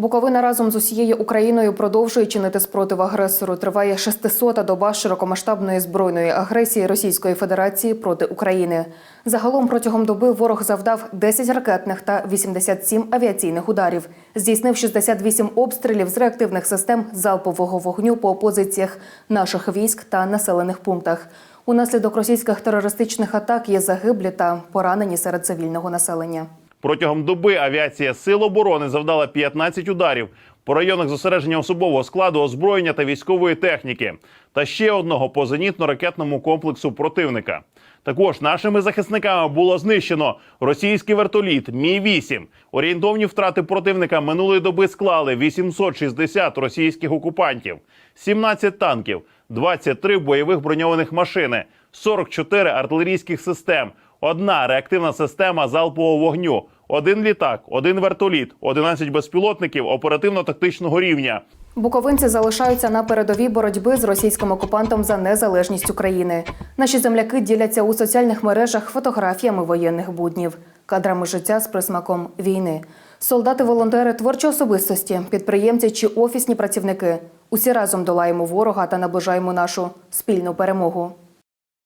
Буковина разом з усією Україною продовжує чинити спротив агресору. Триває 600-та доба широкомасштабної збройної агресії Російської Федерації проти України. Загалом протягом доби ворог завдав 10 ракетних та 87 авіаційних ударів, здійснив 68 обстрілів з реактивних систем залпового вогню по позиціях наших військ та населених пунктах. Унаслідок російських терористичних атак є загиблі та поранені серед цивільного населення. Протягом доби авіація Сил оборони завдала 15 ударів по районах зосередження особового складу, озброєння та військової техніки, та ще одного по зенітно-ракетному комплексу противника. Також нашими захисниками було знищено російський вертоліт Мі 8 Орієнтовні втрати противника минулої доби склали 860 російських окупантів, 17 танків, 23 бойових броньованих машини, 44 артилерійських систем, одна реактивна система залпового вогню, один літак, один вертоліт, 11 безпілотників оперативно-тактичного рівня. Буковинці залишаються на передовій боротьби з російським окупантом за незалежність України. Наші земляки діляться у соціальних мережах фотографіями воєнних буднів, кадрами життя з присмаком війни. Солдати, волонтери, творчі особистості, підприємці чи офісні працівники. Усі разом долаємо ворога та наближаємо нашу спільну перемогу.